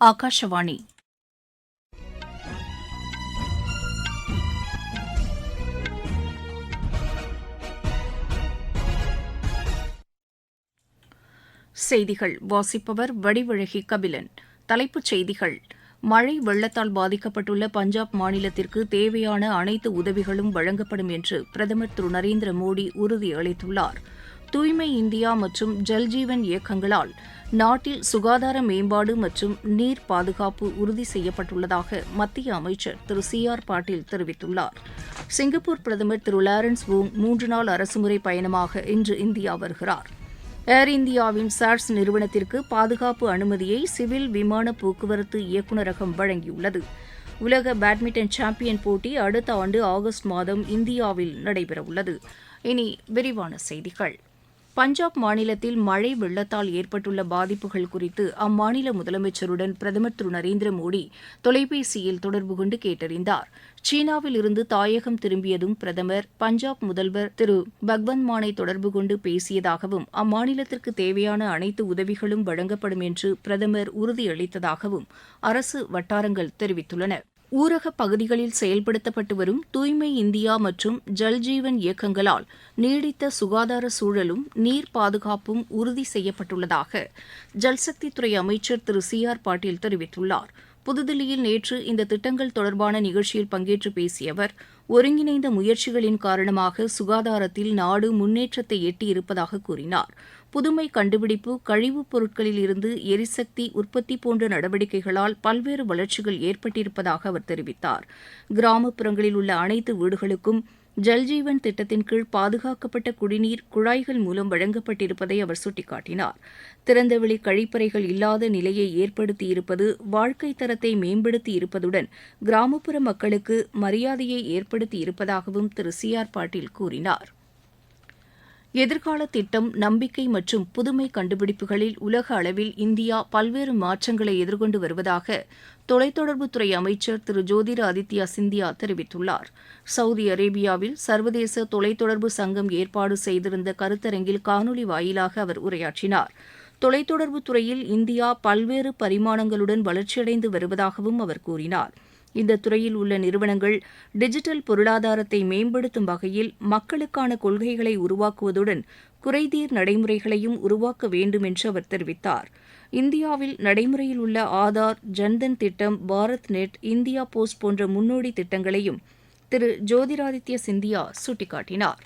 ஆகாஷவாணி செய்திகள். வாசிப்பவர் வடிவழகி கபிலன். தலைப்புச் செய்திகள். மழை வெள்ளத்தால் பாதிக்கப்பட்டுள்ள பஞ்சாப் மாநிலத்திற்கு தேவையான அனைத்து உதவிகளும் வழங்கப்படும் என்று பிரதமர் திரு நரேந்திர மோடி உறுதியளித்துள்ளாா் தூய்மை இந்தியா மற்றும் ஜல்ஜீவன் இயக்கங்களால் நாட்டில் சுகாதார மேம்பாடு மற்றும் நீர் பாதுகாப்பு உறுதி செய்யப்பட்டுள்ளதாக மத்திய அமைச்சர் திரு சி ஆர் பாட்டீல் தெரிவித்துள்ளார். சிங்கப்பூர் பிரதமர் திரு லாரன்ஸ் வூங் மூன்று நாள் அரசுமுறை பயணமாக இன்று இந்தியா வருகிறார். ஏர் இந்தியாவின் சார்ஸ் நிறுவனத்திற்கு பாதுகாப்பு அனுமதியை சிவில் விமான போக்குவரத்து இயக்குநரகம் வழங்கியுள்ளது. உலக பேட்மிண்டன் சாம்பியன் போட்டி அடுத்த ஆண்டு ஆகஸ்ட் மாதம் இந்தியாவில் நடைபெறவுள்ளது. இனி விரிவான செய்திகள். பஞ்சாப் மாநிலத்தில் மழை வெள்ளத்தால் ஏற்பட்டுள்ள பாதிப்புகள் குறித்து அம்மாநில முதலமைச்சருடன் பிரதமர் திரு நரேந்திர மோடி தொலைபேசியில் தொடர்பு கொண்டு கேட்டறிந்தார். சீனாவில் இருந்து தாயகம் திரும்பியதும் பிரதமர் பஞ்சாப் முதல்வர் திரு பக்வந்த் மானை தொடர்பு கொண்டு பேசியதாகவும் அம்மாநிலத்திற்கு தேவையான அனைத்து உதவிகளும் வழங்கப்படும் என்று பிரதமர் உறுதியளித்ததாகவும் அரசு வட்டாரங்கள் தெரிவித்துள்ளன. ஊரகப் பகுதிகளில் செயல்படுத்தப்பட்டு வரும் தூய்மை இந்தியா மற்றும் ஜல்ஜீவன் இயக்கங்களால் நீடித்த சுகாதார சூழலும் நீர் பாதுகாப்பும் உறுதி செய்யப்பட்டுள்ளதாக ஜல்சக்தித்துறை அமைச்சர் திரு சி ஆர் பாட்டீல் தெரிவித்துள்ளார். புதுதில்லியில் நேற்று இந்த திட்டங்கள் தொடர்பான நிகழ்ச்சியில் பங்கேற்று பேசிய அவர் ஒருங்கிணைந்த முயற்சிகளின் காரணமாக சுகாதாரத்தில் நாடு முன்னேற்றத்தை எட்டியிருப்பதாக கூறினார். புதுமை கண்டுபிடிப்பு கழிவுப் பொருட்களில் இருந்து எரிசக்தி உற்பத்தி போன்ற நடவடிக்கைகளால் பல்வேறு வளர்ச்சிகள் ஏற்பட்டிருப்பதாக அவர் தெரிவித்தார். கிராமப்புறங்களில் உள்ள அனைத்து வீடுகளுக்கும் ஜல்ஜீவன் திட்டத்தின் கீழ் பாதுகாக்கப்பட்ட குடிநீர் குழாய்கள் மூலம் வழங்கப்பட்டிருப்பதை அவர் சுட்டிக்காட்டினார். திறந்தவெளி கழிப்பறைகள் இல்லாத நிலையை ஏற்படுத்தியிருப்பது வாழ்க்கை தரத்தை மேம்படுத்தி இருப்பதுடன் கிராமப்புற மக்களுக்கு மரியாதையை ஏற்படுத்தி இருப்பதாகவும் திரு. சி. ஆர். பாட்டீல் கூறினார். எதிர்கால திட்டம் நம்பிக்கை மற்றும் புதுமை கண்டுபிடிப்புகளில் உலக அளவில் இந்தியா பல்வேறு மாற்றங்களை எதிர்கொண்டு வருவதாக தொலைத்தொடர்புத்துறை அமைச்சர் திரு. ஜோதிர் ஆதித்யா சிந்தியா தெரிவித்துள்ளார். சவுதி அரேபியாவில் சர்வதேச தொலைத்தொடர்பு சங்கம் ஏற்பாடு செய்திருந்த கருத்தரங்கில் காணொலி வாயிலாக அவர் உரையாற்றினார். தொலைத்தொடர்புத்துறையில் இந்தியா பல்வேறு பரிமாணங்களுடன் வளர்ச்சியடைந்து வருவதாகவும் அவர் கூறினார். இந்த துறையில் உள்ள நிறுவனங்கள் டிஜிட்டல் பொருளாதாரத்தை மேம்படுத்தும் வகையில் மக்களுக்கான கொள்கைகளை உருவாக்குவதுடன் குறைதீர் நடைமுறைகளையும் உருவாக்க வேண்டும் என்று அவர் தெரிவித்தார். இந்தியாவில் நடைமுறையில் உள்ள ஆதார் ஜன்தன் திட்டம் பாரத் நெட் இந்தியா போஸ்ட் போன்ற முன்னோடி திட்டங்களையும் திரு. ஜோதிராதித்ய சிந்தியா சுட்டிக்காட்டினார்.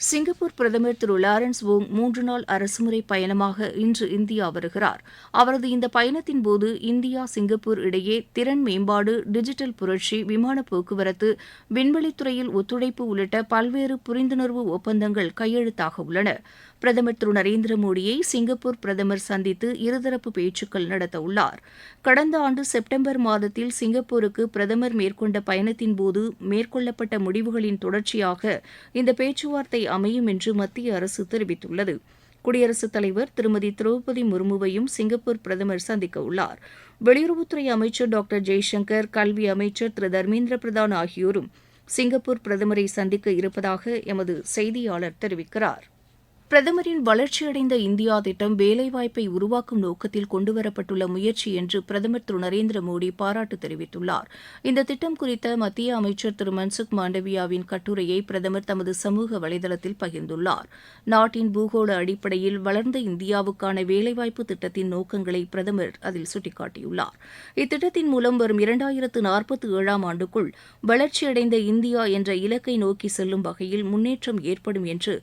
சிங்கப்பூர் பிரதமர் திரு. லாரன்ஸ் வோங் மூன்று நாள் அரசுமுறை பயணமாக இன்று இந்தியா வருகிறார். அவரது இந்த பயணத்தின் போது இந்தியா சிங்கப்பூர் இடையே திறன் மேம்பாடு டிஜிட்டல் புரட்சி விமான போக்குவரத்து விண்வெளித்துறையில் ஒத்துழைப்பு உள்ளிட்ட பல்வேறு புரிந்துணர்வு ஒப்பந்தங்கள் கையெழுத்தாக உள்ளன. பிரதமர் திரு நரேந்திர மோடியை சிங்கப்பூர் பிரதமர் சந்தித்து இருதரப்பு பேச்சுக்கள் நடத்தவுள்ளார். கடந்த ஆண்டு செப்டம்பர் மாதத்தில் சிங்கப்பூருக்கு பிரதமர் மேற்கொண்ட பயணத்தின்போது மேற்கொள்ளப்பட்ட முடிவுகளின் தொடர்ச்சியாக இந்த பேச்சுவார்த்தை அமையும் என்று மத்திய அரசு தெரிவித்துள்ளது. குடியரசுத் தலைவர் திருமதி திரௌபதி முர்முவையும் சிங்கப்பூர் பிரதமர் சந்திக்க உள்ளார். வெளியுறவுத்துறை அமைச்சர் டாக்டர் ஜெய்சங்கர் கல்வி அமைச்சர் திரு தர்மேந்திர பிரதான் ஆகியோரும் சிங்கப்பூர் பிரதமரை சந்திக்க இருப்பதாக எமது செய்தியாளர் தெரிவிக்கிறார். பிரதமரின் வளர்ச்சியடைந்த இந்தியா திட்டம் வேலைவாய்ப்பை உருவாக்கும் நோக்கத்தில் கொண்டுவரப்பட்டுள்ள முயற்சி என்று பிரதமர் திரு. நரேந்திர மோடி பாராட்டு தெரிவித்துள்ளார். இந்த திட்டம் குறித்த மத்திய அமைச்சர் திரு. மன்சுக் மாண்டவியாவின் கட்டுரையை பிரதமர் தமது சமூக வலைதளத்தில் பகிர்ந்துள்ளார். நாட்டின் பூகோள அடிப்படையில் வளர்ந்த இந்தியாவுக்கான வேலைவாய்ப்பு திட்டத்தின் நோக்கங்களை பிரதமர் அதில் சுட்டிக்காட்டியுள்ளார். இத்திட்டத்தின் மூலம் வரும் இரண்டாயிரத்து நாற்பத்தி ஏழாம் ஆண்டுக்குள் வளர்ச்சியடைந்த இந்தியா என்ற இலக்கை நோக்கி செல்லும் வகையில் முன்னேற்றம் ஏற்படும் என்று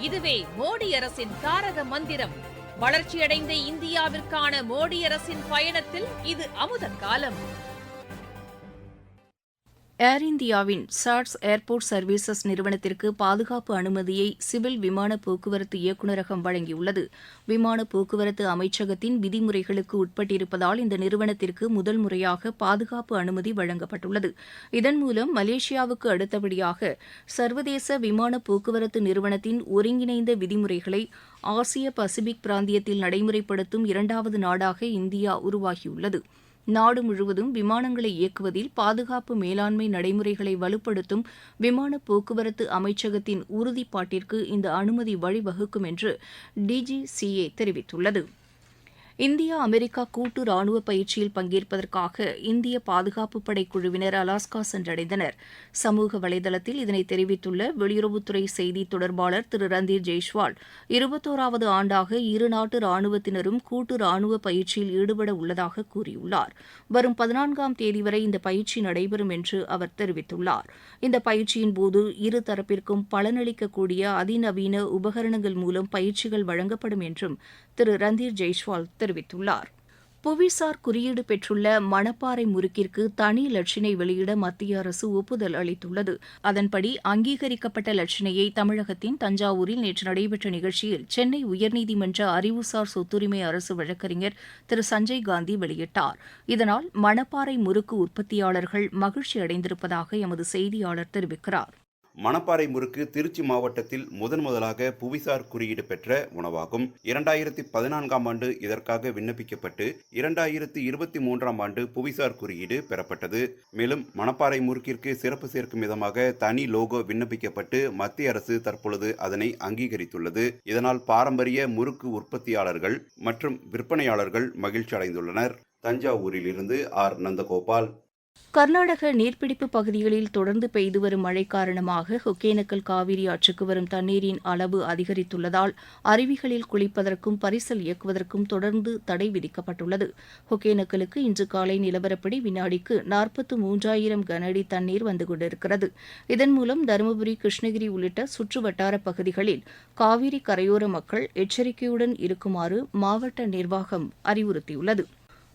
இதுவே மோடி அரசின் தாரக மந்திரம். வளர்ச்சியடைந்த இந்தியாவிற்கான மோடி அரசின் பயணத்தில் இது அமுத காலம். ஏர் இந்தியாவின் சாட்ஸ் ஏர்போர்ட் சர்வீசஸ் நிறுவனத்திற்கு பாதுகாப்பு அனுமதியை சிவில் விமான போக்குவரத்து இயக்குநரகம் வழங்கியுள்ளது. விமான போக்குவரத்து அமைச்சகத்தின் விதிமுறைகளுக்கு உட்பட்டிருப்பதால் இந்த நிறுவனத்திற்கு முதல் முறையாக பாதுகாப்பு அனுமதி வழங்கப்பட்டுள்ளது. இதன் மூலம் மலேசியாவுக்கு அடுத்தபடியாக சர்வதேச விமான போக்குவரத்து நிறுவனத்தின் ஒருங்கிணைந்த விதிமுறைகளை ஆசிய பசிபிக் பிராந்தியத்தில் நடைமுறைப்படுத்தும் இரண்டாவது நாடாக இந்தியா உருவாகியுள்ளது. நாடு முழுவதும் விமானங்களை இயக்குவதில் பாதுகாப்பு மேலாண்மை நடைமுறைகளை வலுப்படுத்தும் விமான போக்குவரத்து அமைச்சகத்தின் உறுதிப்பாட்டிற்கு இந்த அனுமதி வழிவகுக்கும் என்று டிஜிசிஏ தெரிவித்துள்ளது. இந்தியா அமெரிக்கா கூட்டு ராணுவ பயிற்சியில் பங்கேற்பதற்காக இந்திய பாதுகாப்பு படை குழுவினர் அலாஸ்கா சென்றடைந்தனர். சமூக வலைதளத்தில் இதனை தெரிவித்துள்ள வெளியுறவுத்துறை செய்தி தொடர்பாளர் திரு. ரந்தீர் ஜெய்ஷ்வால் இருபத்தோராவது ஆண்டாக இரு நாட்டு ராணுவத்தினரும் கூட்டு ராணுவ பயிற்சியில் ஈடுபட உள்ளதாக கூறியுள்ளார். வரும் பதினான்காம் தேதி வரை இந்த பயிற்சி நடைபெறும் என்று அவர் தெரிவித்துள்ளார். இந்த பயிற்சியின் போது இரு தரப்பிற்கும் பலனளிக்கக்கூடிய அதிநவீன உபகரணங்கள் மூலம் பயிற்சிகள் வழங்கப்படும் என்றும் திரு ரந்தீர் ஜெய்ஷ்வால் தெரிவித்துள்ளார். புவிசார் குறியீடு பெற்றுள்ள மணப்பாறை முறுக்கிற்கு தனி லட்சினை வெளியிட மத்திய அரசு ஒப்புதல் அளித்துள்ளது. அதன்படி அங்கீகரிக்கப்பட்ட லட்சினையை தமிழகத்தின் தஞ்சாவூரில் நேற்று நடைபெற்ற நிகழ்ச்சியில் சென்னை உயர்நீதிமன்ற அறிவுசார் சொத்துரிமை அரசு வழக்கறிஞர் திரு சஞ்சய் காந்தி வெளியிட்டார். இதனால் மணப்பாறை முறுக்கு உற்பத்தியாளர்கள் மகிழ்ச்சி அடைந்திருப்பதாக எமது செய்தியாளர் தெரிவிக்கிறார். மணப்பாறை முறுக்கு திருச்சி மாவட்டத்தில் முதன் முதலாக புவிசார் குறியீடு பெற்ற உணவாகும். இரண்டாயிரத்தி பதினான்காம் ஆண்டு இதற்காக விண்ணப்பிக்கப்பட்டு இரண்டாயிரத்தி இருபத்தி மூன்றாம் ஆண்டு புவிசார் குறியீடு பெறப்பட்டது. மேலும் மணப்பாறை முறுக்கிற்கு சிறப்பு சேர்க்கும் விதமாக தனி லோகோ விண்ணப்பிக்கப்பட்டு மத்திய அரசு தற்பொழுது அதனை அங்கீகரித்துள்ளது. இதனால் பாரம்பரிய முறுக்கு உற்பத்தியாளர்கள் மற்றும் விற்பனையாளர்கள் மகிழ்ச்சி அடைந்துள்ளனர் தஞ்சாவூரிலிருந்து ஆர். நந்தகோபால். கர்நாடக நீர்பிடிப்பு பகுதிகளில் தொடர்ந்து பெய்து வரும் மழை காரணமாக ஒகேனக்கல் காவிரி ஆற்றுக்கு வரும் தண்ணீரின் அளவு அதிகரித்துள்ளதால் அருவிகளில் குளிப்பதற்கும் பரிசல் இயக்குவதற்கும் தொடர்ந்து தடை விதிக்கப்பட்டுள்ளது. ஒகேனக்கலுக்கு இன்று காலை நிலவரப்படி வினாடிக்கு நாற்பத்து மூன்றாயிரம் கன அடி தண்ணீர் வந்து கொண்டிருக்கிறது. இதன் மூலம் தருமபுரி கிருஷ்ணகிரி உள்ளிட்ட சுற்று வட்டார பகுதிகளில் காவிரி கரையோர மக்கள் எச்சரிக்கையுடன் இருக்குமாறு மாவட்ட நிர்வாகம் அறிவுறுத்தியுள்ளது.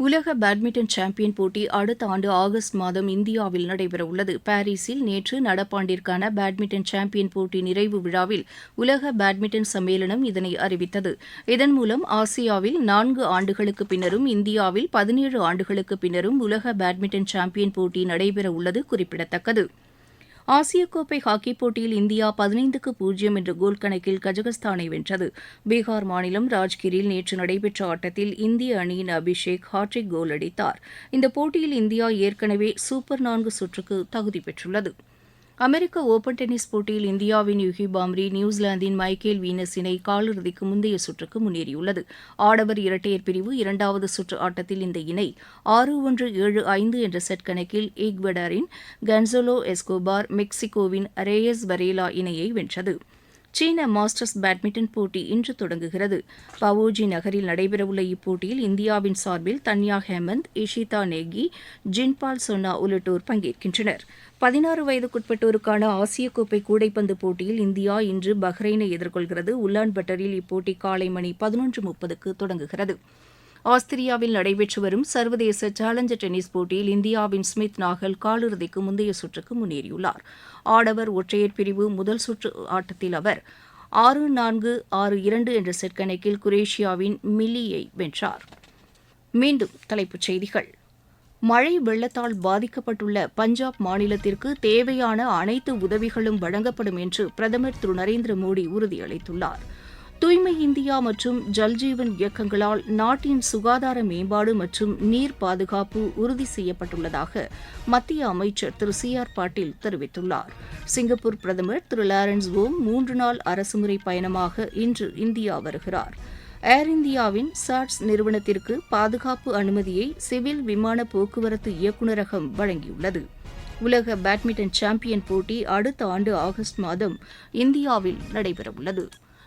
உலக பேட்மிண்டன் சாம்பியன் போட்டி அடுத்த ஆண்டு ஆகஸ்ட் மாதம் இந்தியாவில் நடைபெறவுள்ளது. பாரிஸில் நேற்று நடப்பாண்டிற்கான பேட்மிண்டன் சாம்பியன் போட்டி நிறைவு விழாவில் உலக பேட்மிண்டன் சம்மேளனம் இதனை அறிவித்தது. இதன் மூலம் ஆசியாவில் நான்கு ஆண்டுகளுக்கு பின்னரும் இந்தியாவில் பதினேழு ஆண்டுகளுக்கு பின்னரும் உலக பேட்மிண்டன் சாம்பியன் போட்டி நடைபெறவுள்ளது குறிப்பிடத்தக்கது. ஆசிய கோப்பை ஹாக்கிப் போட்டியில் இந்தியா பதினைந்துக்கு பூஜ்ஜியம் என்ற கோல் கணக்கில் கஜகஸ்தானை வென்றது. பீகார் மாநிலம் ராஜ்கிரில் நேற்று நடைபெற்ற ஆட்டத்தில் இந்திய அணியின் அபிஷேக் ஹாட்ரிக் கோல் அடித்தார். இந்த போட்டியில் இந்தியா ஏற்கனவே சூப்பர் நான்கு சுற்றுக்கு தகுதி பெற்றுள்ளது. அமெரிக்க ஓபன் டென்னிஸ் போட்டியில் இந்தியாவின் யுகி பாம்ரி நியூசிலாந்தின் மைக்கேல் வீனஸ் இணை காலிறுதிக்கு முந்தைய சுற்றுக்கு முன்னேறியுள்ளது. ஆடவர் இரட்டையர் பிரிவு இரண்டாவது சுற்று ஆட்டத்தில் இந்த இணை ஆறு ஒன்று ஏழு ஐந்து என்ற செட் கணக்கில் ஈக்வெடாரின் கன்சோலோ எஸ்கோபார் மெக்சிகோவின் ரேயஸ் வரேலா இணையை வென்றது. சீன மாஸ்டர்ஸ் பேட்மிண்டன் போட்டி இன்று தொடங்குகிறது. பவோஜி நகரில் நடைபெறவுள்ள இப்போட்டியில் இந்தியாவின் சார்பில் தன்யா ஹேமந்த் இஷிதா நேகி ஜின்பால் சோனா உள்ளிட்டோர் பங்கேற்கின்றனர். பதினாறு வயதுக்குட்பட்டோருக்கான ஆசிய கோப்பை கூடைப்பந்து போட்டியில் இந்தியா இன்று பஹ்ரைனை எதிர்கொள்கிறது. உலான் பட்டரில் இப்போட்டி காலை மணி பதினொன்று முப்பதுக்கு தொடங்குகிறது. ஆஸ்திரியாவில் நடைபெற்று வரும் சர்வதேச சேலஞ்சர் டென்னிஸ் போட்டியில் இந்தியாவின் ஸ்மித் நாகல் காலிறுதிக்கு முந்தைய சுற்றுக்கு முன்னேறியுள்ளார். ஆடவர் ஒற்றையர் பிரிவு முதல் சுற்று ஆட்டத்தில் அவர் ஆறு நான்கு ஆறு இரண்டு என்ற செட் கணக்கில் குரேஷியாவின் மில்லியை வென்றார். மீண்டும் தலைப்புச் செய்திகள். மழை வெள்ளத்தால் பாதிக்கப்பட்டுள்ள பஞ்சாப் மாநிலத்திற்கு தேவையான அனைத்து உதவிகளும் வழங்கப்படும் என்று பிரதமர் திரு நரேந்திர மோடி உறுதியளித்துள்ளார். தூய்மை இந்தியா மற்றும் ஜல்ஜீவன் இயக்கங்களால் நாட்டின் சுகாதார மேம்பாடு மற்றும் நீர் பாதுகாப்பு உறுதி செய்யப்பட்டுள்ளதாக மத்திய அமைச்சர் திரு சி ஆர் பாட்டீல் தெரிவித்துள்ளார். சிங்கப்பூர் பிரதமர் திரு லாரன்ஸ் ஓம் மூன்று நாள் அரசுமுறை பயணமாக இன்று இந்தியா வருகிறார். ஏர் இந்தியாவின் சாட்ஸ் நிறுவனத்திற்கு பாதுகாப்பு அனுமதியை சிவில் விமான போக்குவரத்து இயக்குநரகம் வழங்கியுள்ளது. உலக பேட்மிண்டன் சாம்பியன் போட்டி அடுத்த ஆண்டு ஆகஸ்ட் மாதம் இந்தியாவில் நடைபெறவுள்ளது.